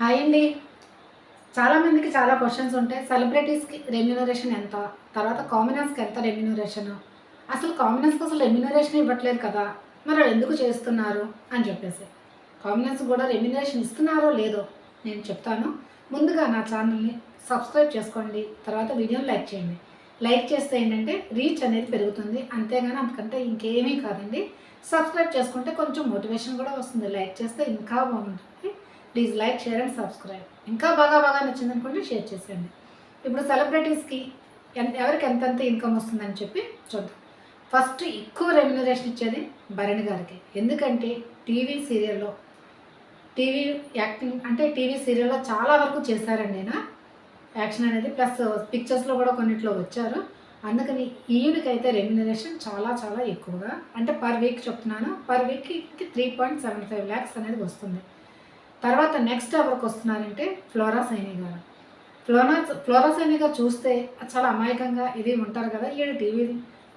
Hi అండి. చాలామందికి చాలా క్వశ్చన్స్ ఉంటాయి. సెలబ్రిటీస్కి రెమ్యూనరేషన్ ఎంత? తర్వాత కామనర్స్కి ఎంత రెమ్యూనరేషన్ అసలు కామనర్స్కి అసలు రెమ్యూనరేషన్ ఇవ్వట్లేదు కదా? మరి వాళ్ళు ఎందుకు చేస్తున్నారు? అని చెప్పేసి. కామనర్స్ కూడా రెమ్యూనరేషన్ ఇస్తున్నారో లేదో నేను చెప్తాను. ముందుగా నా ఛానల్ని సబ్స్క్రైబ్ చేసుకోండి. తర్వాత వీడియోని లైక్ చేయండి. లైక్ చేస్తే ఏంటంటే రీచ్ అనేది పెరుగుతుంది. అంతేగాని అంతకంటే ఇంకేమీ కాదండి. సబ్స్క్రైబ్ చేసుకుంటే కొంచెం మోటివేషన్ కూడా వస్తుంది. లైక్ చేస్తే ఇంకా బాగుంటుంది. Please like share and subscribe. ఇంకా బాగా బాగా నచ్చింది అనుకోండి షేర్ చేసేయండి. ఇప్పుడు సెలబ్రిటీస్కి ఎంత ఎవరికి ఎంతెంత ఇన్కమ్ వస్తుందని చెప్పి చూద్దాం. ఫస్ట్ ఎక్కువ రెమ్యునరేషన్ ఇచ్చేది భరణి గారికి. ఎందుకంటే టీవీ సీరియల్లో టీవీ యాక్టింగ్ అంటే టీవీ సీరియల్లో చాలా వరకు చేశారండి ఆయన. యాక్షన్ అనేది ప్లస్ పిక్చర్స్లో కూడా కొన్నిట్లో వచ్చారు. అందుకని ఈయనకైతే రెమ్యునరేషన్ చాలా చాలా ఎక్కువగా అంటే పర్ వీక్ చెప్తున్నాను పర్ వీక్కి three point seven five lakhs అనేది వస్తుంది. తర్వాత నెక్స్ట్ ఎవరికి వస్తున్నారంటే ఫ్లోరా సైని గారు. ఫ్లోరా ఫ్లోరా సైని గారు చూస్తే చాలా అమాయకంగా ఇది ఉంటారు కదా ఈవిడ టీవీ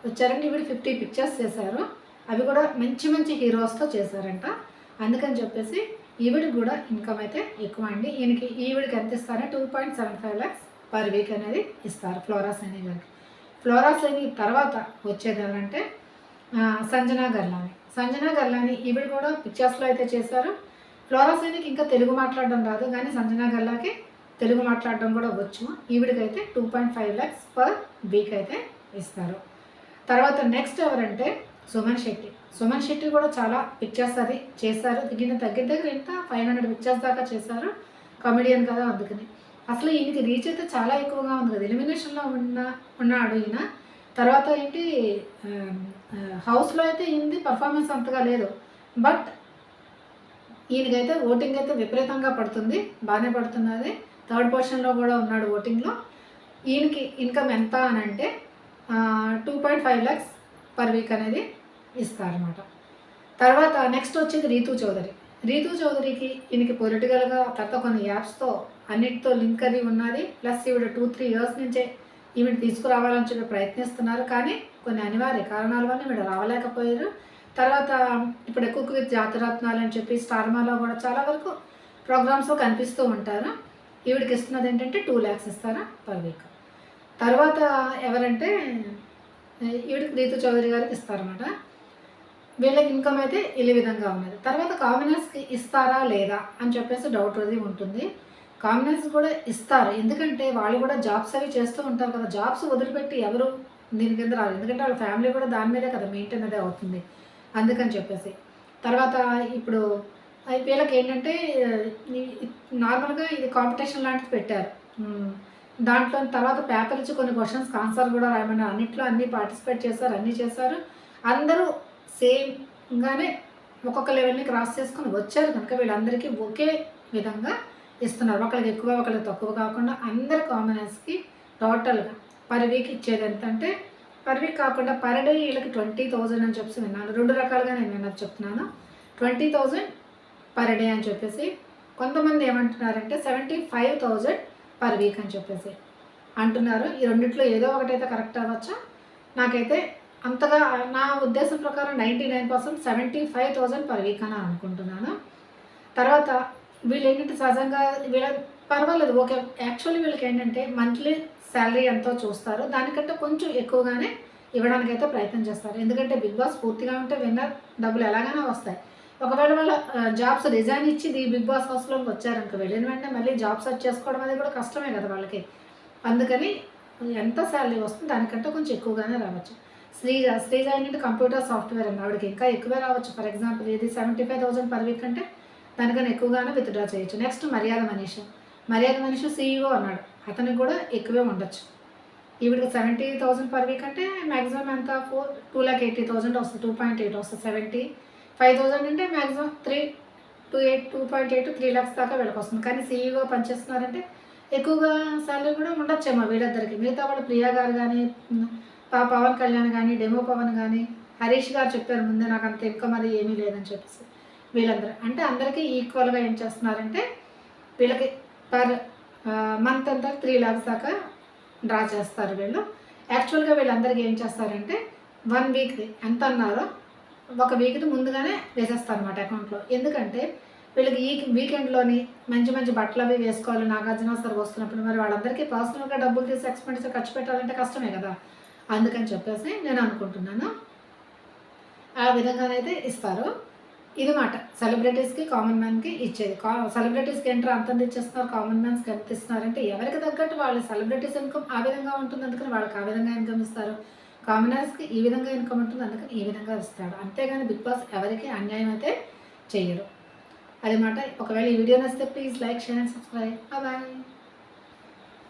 వచ్చారంటే ఈవిడ ఫిఫ్టీ పిక్చర్స్ చేశారు. అవి కూడా మంచి మంచి హీరోస్తో చేశారంట. అందుకని చెప్పేసి ఈవిడికి కూడా ఇన్కమ్ అయితే ఎక్కువ అండి. ఈయనకి ఈవిడికి ఎంత ఇస్తారంటే two point seven five lakhs per week అనేది ఇస్తారు ఫ్లోరా సైని గారికి. ఫ్లోరా సైని తర్వాత వచ్చేది ఎవరంటే సంజనా గర్లాని. సంజనా గర్లాని ఈవిడ కూడా పిక్చర్స్లో అయితే చేశారు. ఫ్లోరాసైనికి ఇంకా తెలుగు మాట్లాడడం రాదు కానీ సంజనా గల్లాకి తెలుగు మాట్లాడడం కూడా వచ్చు. ఈవిడికైతే two point five lakhs per week అయితే ఇస్తారు. తర్వాత నెక్స్ట్ ఎవరంటే సుమన్ శెట్టి. సుమన్ శెట్టి కూడా చాలా పిక్చర్స్ అది చేశారు దిగిన దగ్గర దగ్గర ఇంత ఫైవ్ హండ్రెడ్ పిక్చర్స్ దాకా చేశారు కామెడియన్ కదా అందుకని. అసలు ఈయనకి రీచ్ అయితే చాలా ఎక్కువగా ఉంది కదా. ఎలిమినేషన్లో ఉన్న ఉన్నాడు ఈయన. తర్వాత ఏంటి హౌస్లో అయితే ఈయనది పర్ఫార్మెన్స్ అంతగా లేదు. బట్ ఈయనకైతే ఓటింగ్ అయితే విపరీతంగా పడుతుంది. బాగానే పడుతున్నది. థర్డ్ పొజిషన్లో కూడా ఉన్నాడు ఓటింగ్లో ఈయనకి ఇన్కమ్ ఎంత అని అంటే two point five lakhs per week అనేది ఇస్తారనమాట తర్వాత నెక్స్ట్ వచ్చేది రీతూ చౌదరి. రీతూ చౌదరికి ఈయనకి పొలిటికల్గా తర్వాత కొన్ని యాప్స్తో అన్నిటితో లింక్ అది ఉన్నది. ప్లస్ ఈవిడ టూ త్రీ ఇయర్స్ నుంచే ఈవిడ తీసుకురావాలని చెప్పి ప్రయత్నిస్తున్నారు. కానీ కొన్ని అనివార్య కారణాల వల్ల ఈవిడ రావలేకపోయారు. తర్వాత ఇప్పుడు ఎక్కువ విత్ జాతరత్నాలు అని చెప్పి స్టార్మాలో కూడా చాలా వరకు ప్రోగ్రామ్స్లో కనిపిస్తూ ఉంటారు. ఈవిడికి ఇస్తున్నది ఏంటంటే టూ ల్యాక్స్ ఇస్తారా పర్ వీక్ తర్వాత ఎవరంటే ఈవిడికి రీతు చౌదరి గారికి ఇస్తారన్నమాట. వీళ్ళకి ఇన్కమ్ అయితే ఈ విధంగా ఉన్నది. తర్వాత కామినర్స్కి ఇస్తారా లేదా అని చెప్పేసి డౌట్ అది ఉంటుంది. కామినర్స్ కూడా ఇస్తారు. ఎందుకంటే వాళ్ళు కూడా జాబ్స్ అవి చేస్తూ ఉంటారు కదా. జాబ్స్ వదిలిపెట్టి ఎవరు దీని కింద రాదు ఎందుకంటే వాళ్ళ ఫ్యామిలీ కూడా దాని మీదే కదా మెయింటైన్ అదే అవుతుంది. అందుకని చెప్పేసి. తర్వాత ఇప్పుడు వీళ్ళకి ఏంటంటే నార్మల్గా ఇది కాంపిటీషన్ లాంటిది పెట్టారు. దాంట్లో తర్వాత పేపర్ ఇచ్చి కొన్ని క్వశ్చన్స్ ఆన్సర్ కూడా రాయమన్నారు. అన్నిట్లో అన్నీ పార్టిసిపేట్ చేశారు అన్నీ చేశారు. అందరూ సేమ్గానే ఒక్కొక్క లెవెల్ని క్రాస్ చేసుకొని వచ్చారు కనుక వీళ్ళందరికీ ఒకే విధంగా ఇస్తున్నారు. ఒకరికి ఎక్కువ ఒకరికి తక్కువ కాకుండా అందరు కామనర్స్కి టోటల్గా పర్ వీక్ ఇచ్చేది ఎంత అంటే పర్ వీక్ కాకుండా పర్ డే వీళ్ళకి ట్వంటీ థౌజండ్ అని చెప్పి విన్నాను. రెండు రకాలుగా నేను విన్నది చెప్తున్నాను. ట్వంటీ థౌజండ్ పర్ డే అని చెప్పేసి కొంతమంది ఏమంటున్నారంటే seventy five thousand per week అని చెప్పేసి అంటున్నారు. ఈ రెండిట్లో ఏదో ఒకటైతే కరెక్ట్ అవ్వచ్చా? నాకైతే అంతగా నా ఉద్దేశం ప్రకారం ninety nine percent seventy five thousand per week అని అనుకుంటున్నాను. తర్వాత వీళ్ళు ఏంటంటే సహజంగా వీళ్ళ పర్వాలేదు. ఓకే యాక్చువల్లీ వీళ్ళకి ఏంటంటే మంత్లీ శాలరీ ఎంతో చూస్తారు. దానికంటే కొంచెం ఎక్కువగానే ఇవ్వడానికైతే ప్రయత్నం చేస్తారు. ఎందుకంటే బిగ్ బాస్ పూర్తిగా ఉంటే విన్నర్ డబ్బులు ఎలాగైనా వస్తాయి. ఒకవేళ వాళ్ళ జాబ్స్ రిజైన్ ఇచ్చి ఈ బిగ్ బాస్ హౌస్లోకి వచ్చారనుకో వెళ్ళిన వెంటనే మళ్ళీ జాబ్ సెర్చ్ చేసుకోవడం అనేది కూడా కష్టమే కదా వాళ్ళకి. అందుకని ఎంత శాలరీ వస్తుంది దానికంటే కొంచెం ఎక్కువగానే రావచ్చు. శ్రీజ శ్రీజ ఏంటంటే కంప్యూటర్ సాఫ్ట్వేర్ అండి. ఆవిడకి ఇంకా ఎక్కువే రావచ్చు. ఫర్ ఎగ్జాంపుల్ ఇది seventy five thousand per week అంటే దానికన్నా ఎక్కువగానే విత్డ్రా చేయొచ్చు. నెక్స్ట్ మర్యాద మనిషి. మర్యాద మనిషి సీఈఓ అన్నాడు. అతనికి కూడా ఎక్కువే ఉండొచ్చు. ఈవిడ సెవెంటీ థౌసండ్ పర్ వీక్ అంటే మ్యాక్సిమం ఎంత? Four two lakh eighty thousand వస్తుంది టూ పాయింట్ ఎయిట్ వస్తుంది సెవెంటీ ఫైవ్ థౌసండ్ అంటే maximum three two eight two point eight three lakhs దాకా వెళ్ళకొస్తుంది కానీ సీఈఓ పనిచేస్తున్నారంటే ఎక్కువగా శాలరీ కూడా ఉండొచ్చేమో వీళ్ళిద్దరికి. మిగతా వాళ్ళు ప్రియా గారు కానీ పా పవన్ కళ్యాణ్ కానీ డెమో పవన్ కానీ హరీష్ గారు చెప్పారు ముందే నాకు అంత ఇన్కమ్ అది ఏమీ లేదని చెప్పేసి వీళ్ళందరూ. అంటే అందరికీ ఈక్వల్గా ఏం చేస్తున్నారంటే వీళ్ళకి పర్ మంత్ అంతా త్రీ ల్యాక్స్ దాకా డ్రా చేస్తారు వీళ్ళు. యాక్చువల్గా వీళ్ళందరికీ ఏం చేస్తారంటే వన్ వీక్ ఎంత అన్నారో ఒక వీక్ది ముందుగానే వేసేస్తారు అనమాట అకౌంట్లో ఎందుకంటే వీళ్ళకి ఈ వీకెండ్లోని మంచి మంచి బట్టలు అవి వేసుకోవాలి నాగార్జున సార్ వస్తున్నప్పుడు మరి వాళ్ళందరికీ పర్సనల్గా డబ్బులు తీసి ఎక్స్పెండిచర్ ఖర్చు పెట్టాలంటే కష్టమే కదా. అందుకని చెప్పేసి నేను అనుకుంటున్నాను. ఆ విధంగానైతే ఇస్తారు. ఇది మాట. సెలబ్రిటీస్కి కామన్ మ్యాన్కి ఇచ్చేది. కా సెలబ్రిటీస్కి ఏంటో అంత ఇచ్చేస్తున్నారు? కామన్ మ్యాన్స్కి ఎంత ఇస్తున్నారంటే ఎవరికి తగ్గట్టు వాళ్ళు సెలబ్రిటీస్ ఇన్కమ్ ఆ విధంగా ఉంటుంది. అందుకని వాళ్ళకి ఆ విధంగా ఇన్కమ్ ఇస్తారు. కామనర్స్కి ఈ విధంగా ఇన్కమ్ ఉంటుంది. అందుకని ఈ విధంగా ఇస్తాడు. అంతేగాని బిగ్ బాస్ ఎవరికి అన్యాయం అయితే చేయరు అదే మాట. ఒకవేళ ఈ వీడియో నచ్చితే please like share and subscribe bye